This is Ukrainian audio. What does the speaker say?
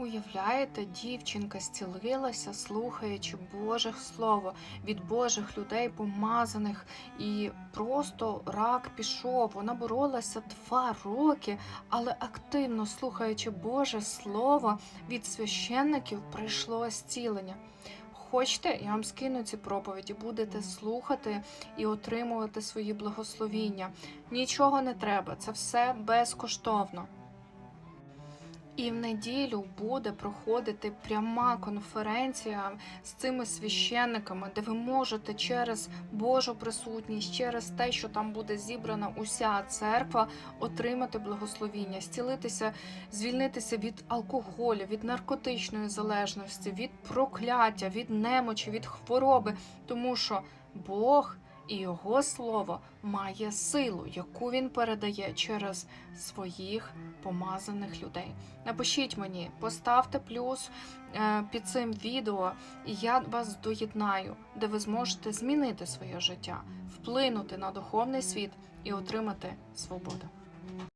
Уявляєте, дівчинка зцілилася, слухаючи Боже Слово від Божих людей, помазаних, і просто рак пішов. Вона боролася два роки, але активно слухаючи Боже Слово від священників, прийшло зцілення. Хочете, я вам скину ці проповіді, будете слухати і отримувати свої благословіння. Нічого не треба, це все безкоштовно. І в неділю буде проходити пряма конференція з цими священниками, де ви можете через Божу присутність, через те, що там буде зібрана уся церква, отримати благословіння, зцілитися, звільнитися від алкоголю, від наркотичної залежності, від прокляття, від немочі, від хвороби, тому що Бог. І його слово має силу, яку він передає через своїх помазаних людей. Напишіть мені, поставте плюс е, під цим відео, і я вас доєднаю, де ви зможете змінити своє життя, вплинути на духовний світ і отримати свободу.